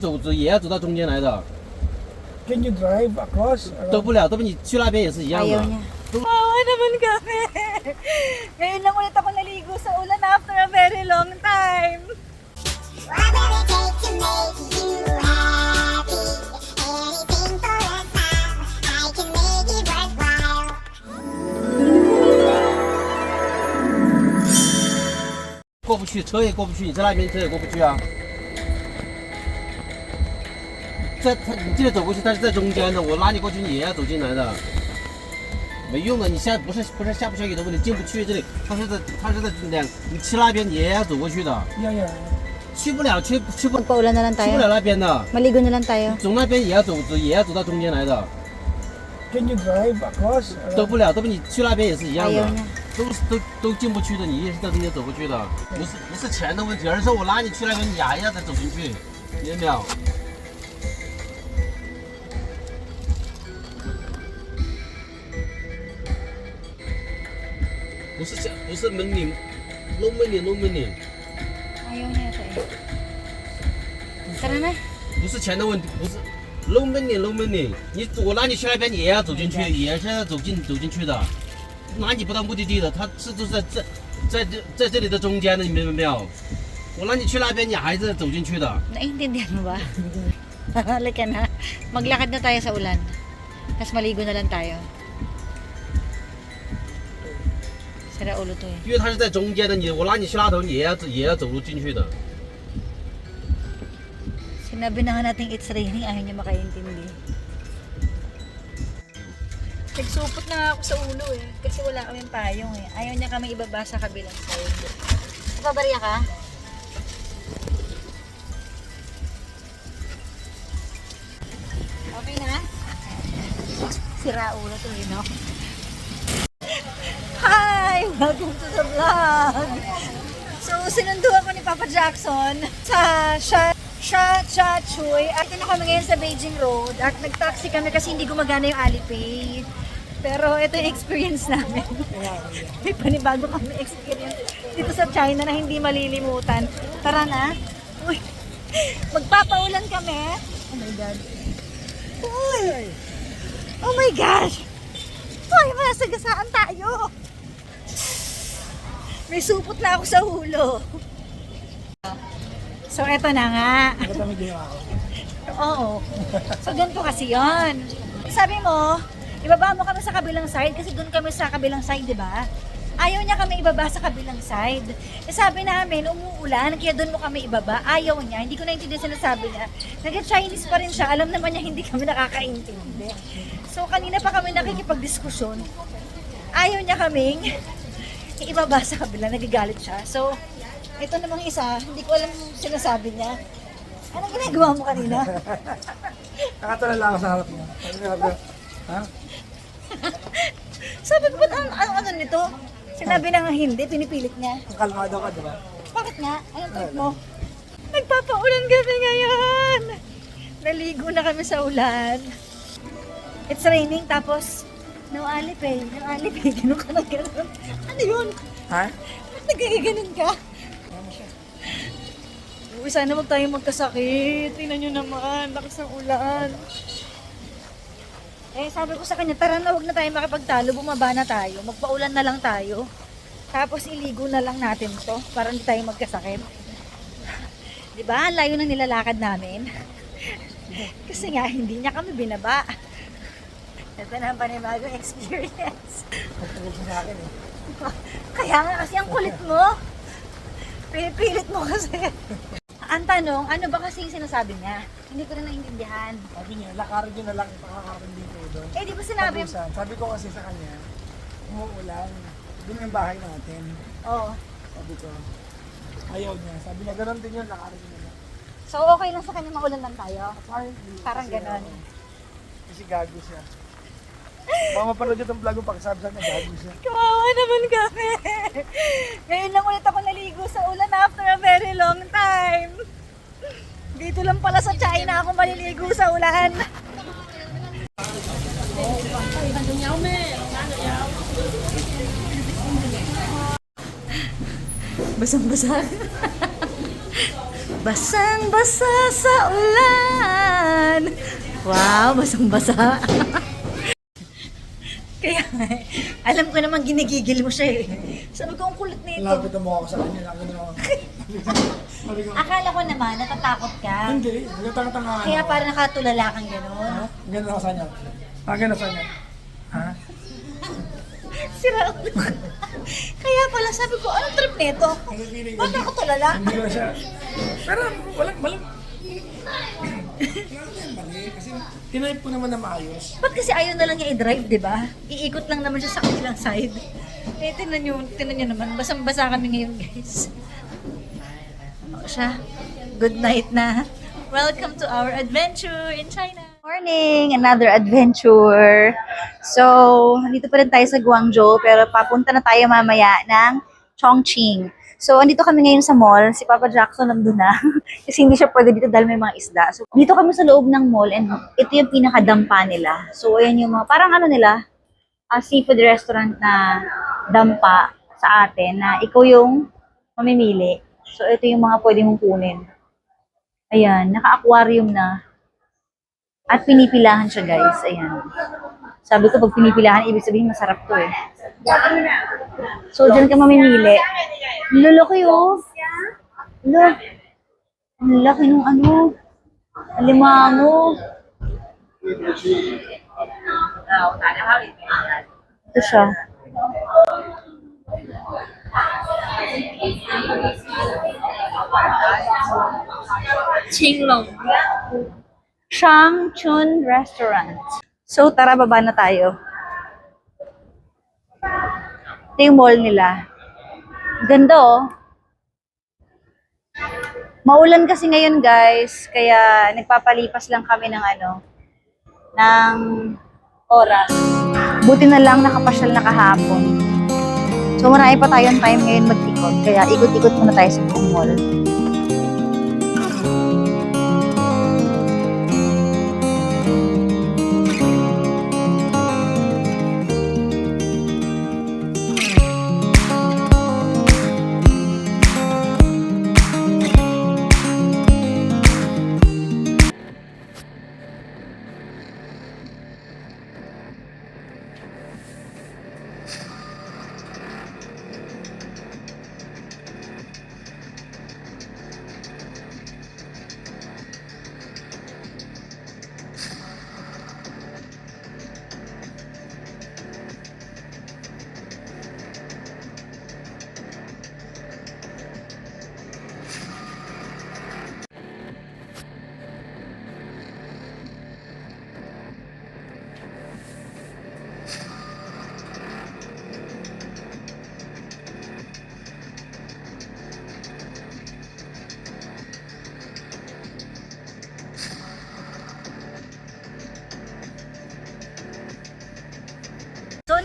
走走也要走到中间来的，Can you drive across? 都不了，都不你去那边也是一样 Ayaw 的。niya. Kawawa naman kami. Ngayon lang ulit ako naligo sa ulan after a very long time. What will it take to make you happy? Anything for a time, I can make it worthwhile. 过不去，车也过不去，你在那边车也过不去啊。在他，你记得走过去，他是在中间的，我拉你过去，你也要走进来的，没用的。你现在不是不是下不下雨的问题，进不去这里，他是在他是在两，你去那边你也要走过去的.去不了，去去不去不了那边的，Maligo na lang tayo. 走那边也要走走也要走到中间来的，Can you drive across? 都不了，都不你去那边也是一样的.都是都都进不去的，你也是在中间走过去的，不是不是钱的问题，而是我拉你去那边，你还要再走进去，明白没有？不是这不是门铃，弄门铃弄门铃，Ayaw niya ito eh. Tara na. 不是钱的问题，不是弄门铃弄门铃，你我拉你去那边，你也要走进去，也是要走进走进去的，拉你不到目的地的，他是就是在这在这在这里的中间的，你明白没有？我拉你去那边，你还是走进去的。Naiintindihan mo ba? Halika na. Maglakad na tayo sa ulan. Tapos maligo na lang tayo. Sira ulo to eh. 因为它是在中间的，你我拉你去那头，你也要也要走路进去的。 Sinabi na nga natin it's raining, ayaw niya makaintindi. Nagsupot na nga ako sa ulo eh. Kasi wala kaming payong eh. Ayaw niya kami ibaba sa kabilang side. Napabariya ka? Okay na? Sira ulo to eh, no? Welcome to the vlog! So, sinundo ako ni Papa Jackson sa Sha Sha Cha Chuy. At ito na kami ngayon sa Beijing Road. At nag-taxi kami kasi hindi gumagana yung Alipay. Pero ito yung experience namin. May panibago kami experience dito sa China na hindi malilimutan. Tara na. Uy, magpapaulan kami. Oh my God. Uy! Oh my gosh! Uy, masagasaan tayo! May supot na ako sa ulo. So, eto na nga. Ko. Oo. So, ganito kasi yon. Sabi mo, ibaba mo kami sa kabilang side kasi doon kami sa kabilang side, di ba? Ayaw niya kami ibaba sa kabilang side. Eh, sabi namin, umuulan, kaya doon mo kami ibaba. Ayaw niya. Hindi ko naintindihan sinasabi niya. Nag-Chinese pa rin siya. Alam naman niya hindi kami nakakaintindi. So, kanina pa kami nakikipagdiskusyon. Ayaw niya kaming ibaba sa kabila. Nagagalit siya. So, ito namang isa, hindi ko alam yung sinasabi niya. Anong ginagawa mo kanina? Nakatala lang ako sa harap niya. Sabi sabi niya, ha? Sabi ko, ba't ang, ang ano nito? Sinabi na nga hindi, pinipilit niya. Ang kalmado ka, di ba? Bakit nga? Anong trip mo? Nagpapaulan kami ngayon! Naligo na kami sa ulan. It's raining, tapos no alipay, no alipay, ganun ka na ganun. Ano yun? Ha? Ba't nagkakaganon ka? Uy, sana wag tayo magkasakit. Tingnan nyo naman, lakas ng ulan. Eh, sabi ko sa kanya, tara na, wag na tayo makipagtalo, bumaba na tayo. Magpaulan na lang tayo. Tapos iligo na lang natin to para hindi tayo magkasakit. Di ba? Ang layo ng nilalakad namin. Kasi nga, hindi niya kami binaba. Ito na ang panibagong experience. Pagtagod siya sa akin eh. Kaya nga kasi ang kulit mo. Pinipilit mo kasi. Ang tanong, ano ba kasi yung sinasabi niya? Hindi ko na naiintindihan. Sabi niya, lakarin niyo na lang pakakarating dito doon. Eh, di ba sinabi? Tapusan. Sabi ko kasi sa kanya, umuulan. Doon yung bahay natin. Oo. Sabi ko, ayaw niya. Sabi niya, ganun din yun, lakarin niyo na lang. So, okay lang sa kanya maulan lang tayo? Apparently, Parang kasi, ganun. ano, Kasi gago siya. Baka mapanood yung vlog ko pag sabi sa gago siya. Kawawa naman kami. Ngayon lang ulit ako naligo sa ulan after a very long time. Dito lang pala sa China ako maliligo sa ulan. Basang-basa. Basang-basa sa ulan. Wow, basang-basa. Alam ko naman ginigigil mo siya eh. Sabi ko, ang kulit nito. Lapit ang mukha ko sa kanya. Ako na ako. Sabi ko, Akala ko naman, natatakot ka. hindi. Nagtatanga Kaya parang nakatulala kang gano'n. Ganun ako sa kanya. Ah, ganun sa kanya. Ha? Sira ulo. Kaya pala sabi ko, anong trip nito? Nakikinig Ba't ako tulala? Hindi ko siya. Pero walang, walang. Wala yan mali. Kasi tinype ko naman na maayos. Ba't kasi ayaw na lang niya i-drive, di ba? Iikot lang naman siya sa kabilang side. Eh, tinan nyo, tinan nyo naman. Basang-basa kami ngayon, guys. O siya, good night na. Welcome to our adventure in China. Morning! Another adventure. So, dito pa rin tayo sa Guangzhou, pero papunta na tayo mamaya ng Chongqing. So, andito kami ngayon sa mall. Si Papa Jackson nandun na. Kasi hindi siya pwede dito dahil may mga isda. So, dito kami sa loob ng mall and ito yung pinakadampa nila. So, ayan yung mga, parang ano nila, ah, seafood restaurant na dampa sa atin na ikaw yung mamimili. So, ito yung mga pwede mong kunin. Ayan, naka-aquarium na. At pinipilahan siya, guys. Ayan. Sabi ko, pag pinipilahan, ibig sabihin masarap to eh. So, dyan ka mamimili. Lulaki oh. Look. Ang laki nung ano. Alimango. Ito siya. Qinglong. Shangchun Restaurant. So, tara, baba na tayo. Ito yung mall nila. Ganda oh. Maulan kasi ngayon guys, kaya nagpapalipas lang kami ng ano, ng oras. Buti na lang nakapasyal na kahapon. So marami pa tayong time ngayon mag-ikot, kaya ikot-ikot muna tayo sa mall.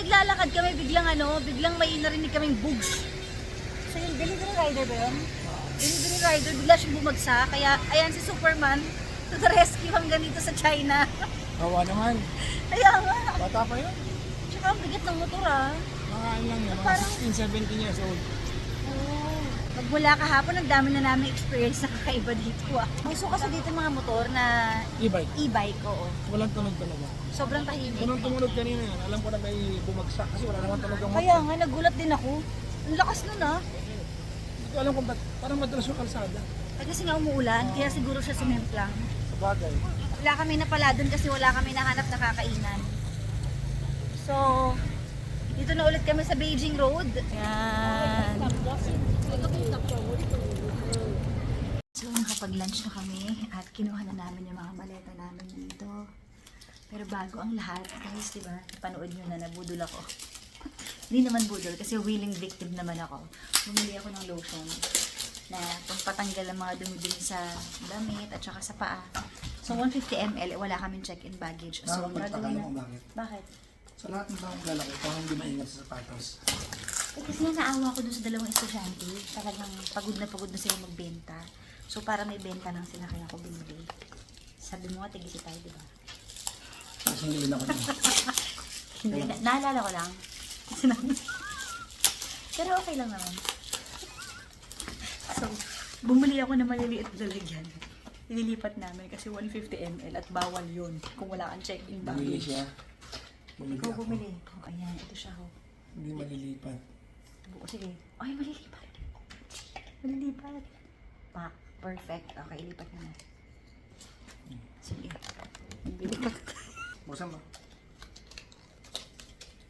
Naglalakad kami biglang ano, biglang may narinig kaming bugs. So yung delivery rider ba yun? Delivery rider, bigla siyang bumagsak. Kaya ayan si Superman to the rescue hanggang dito sa China. Kawa naman. Kaya nga, Bata pa yun. tsaka ang bigat ng motor ah. Mga ano lang yan. Mga Parang- 16, 17 years old. Magmula kahapon, ang dami na namin experience na kakaiba dito ah. Gusto kasi dito mga motor na E-bike. e-bike, oo. Walang tunog talaga. Sobrang tahimik. Tunong tumunog kanina yan. Alam ko na may bumagsak kasi wala naman tunog ang Kaya nga, nagulat din ako. Ang lakas nun ah. Hindi ko alam kung ba't parang madalas yung kalsada. Eh, kasi nga umuulan, kaya siguro siya cement lang. Sabagay. Wala kami napala doon kasi wala kami nahanap na kakainan. So, dito na ulit kami sa Beijing Road. Yan. So, nakapag-lunch na kami at kinuha na namin yung mga maleta namin dito. Pero bago ang lahat, guys, di ba, panood nyo na nabudol ako. Hindi naman budol kasi willing victim naman ako. Bumili ako ng lotion na pampatanggal ang mga dumi-dumi sa damit at saka sa paa. So, 150 ml, wala kaming check-in baggage. So, bakit? Bakit? Sa lahat ng taong lalaki, parang hindi maingat sa sapatos. Eh, kasi nga naawa ko dun sa dalawang estudyante. Talagang pagod na pagod na sila magbenta. So, para may benta lang sila, kaya ako binili. Sabi mo nga, tigisi tayo, di ba? Kasi hindi ako niya. Hindi, na, naalala ko lang. Pero okay lang naman. So, Bumili ako ng maliliit na lalagyan. Ililipat namin kasi 150 ml at bawal yun kung wala kang check-in Bumili baggage. siya. Bumili Ikaw ako. bumili. Oh, ayan, ito siya ho. Hindi malilipat. Buo, sige. Ay, malilipat. Malilipat. Pak. Perfect. Okay, ilipat na natin. Sige. Ilipat. Buksan mo.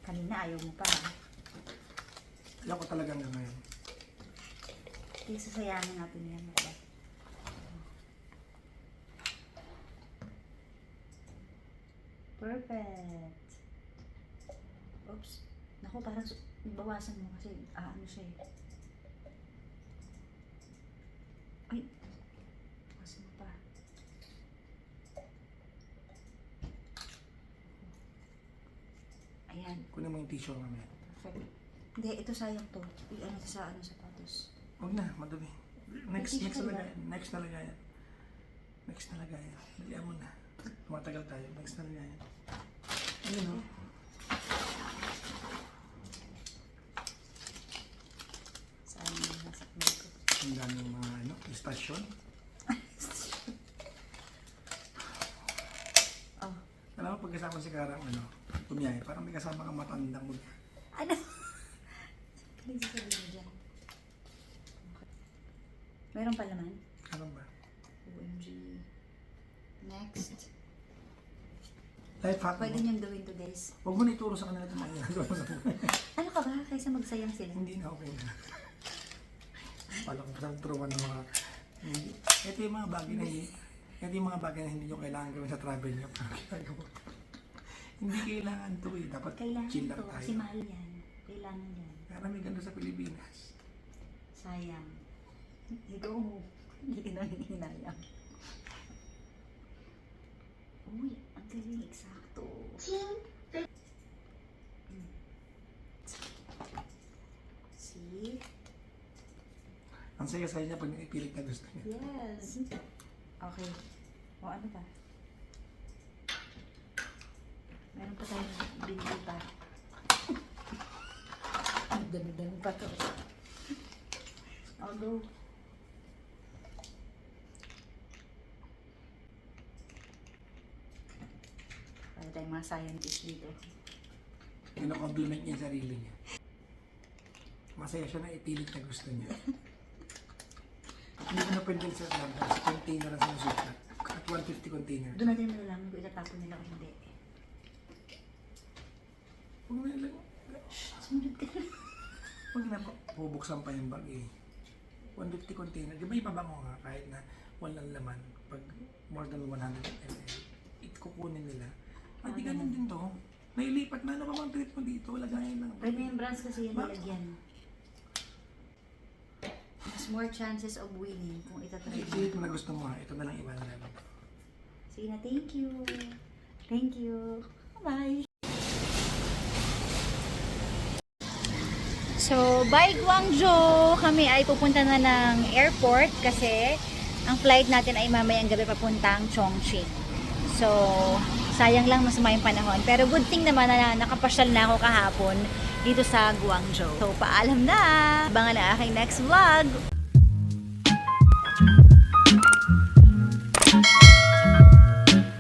Kanina ayaw mo pa. Ayaw ko talaga hanggang ngayon. Hindi sasayangin natin yan. Diba? Perfect. Naku, parang bawasan mo kasi ah, ano siya eh. Ay. Bawasan mo pa. Ayan. Kunin mo yung tissue mamaya. Perfect. Hindi, ito sayang to. I ano sa ano sapatos. Huwag na, madumi. Next, next lagayan. Next na lagayan. Next na lagayan. Dalihan mo na. Tumatagal tayo. Next na lagayan. Ayun o. Sayang yung nasa kamay ko. Ang daming mga ano, istasyon. Oh. Alam mo, pag kasama si Karang, ano, bumiyahe, parang may kasama kang matandang mag... Ano? Please sabihin mo dyan. Meron pa naman? Ano ba? OMG. Next. Life hack Pwede mo. niyong gawin to guys. Huwag mo na ituro sa kanila itong mga ginagawa mo sa. Ano ka ba? Kaysa magsayang sila. Hindi na okay na. Parang turuan ng mga... Ito yung mga bagay na hindi... Ito yung mga bagay na hindi nyo kailangan gawin sa travel nyo. Parang ginagawa. hindi kailangan to eh. Dapat Kailangan chill lang to. tayo. Kasi mahal yan. Kailangan yan. May ganda sa Pilipinas. Sayang. Ikaw mo. Hindi ka nang hinayang. Uy, ang galing. Eksakto. Hmm. See? Ang saya-saya niya pag naipilit na gusto niya. Yes. Okay. O ano pa? Meron pa tayong binili pa. Dami-dami pa to. I'll go. Para tayong mga scientist dito. Kino-compliment niya sarili niya. Masaya siya na ipilit na gusto niya. Na pwede sa Atlanta. Sa container ang sinusukat. At 150 container. Doon natin malalaman kung itatapon nila o hindi. Huwag na lang. Sumunod ka na. Huwag na po. Bubuksan pa yung bag eh. 150 container. Di ba ipabango nga kahit na walang laman pag more than 100 ml. Ikukunin nila. Ay, di ganun din to. Nailipat na. Ano ba bang treat mo dito? Lagayan lang. Remembrance kasi yung nilagyan. More chances of winning kung itatry. Ipilit mo na gusto mo. Ito na lang iba na namin. Sige na, thank you. Thank you. Bye. So, by Guangzhou, kami ay pupunta na ng airport kasi ang flight natin ay mamayang gabi papuntang Chongqing. So, sayang lang masama yung panahon. Pero good thing naman na nakapasyal na ako kahapon dito sa Guangzhou. So, paalam na! Abangan na aking next vlog!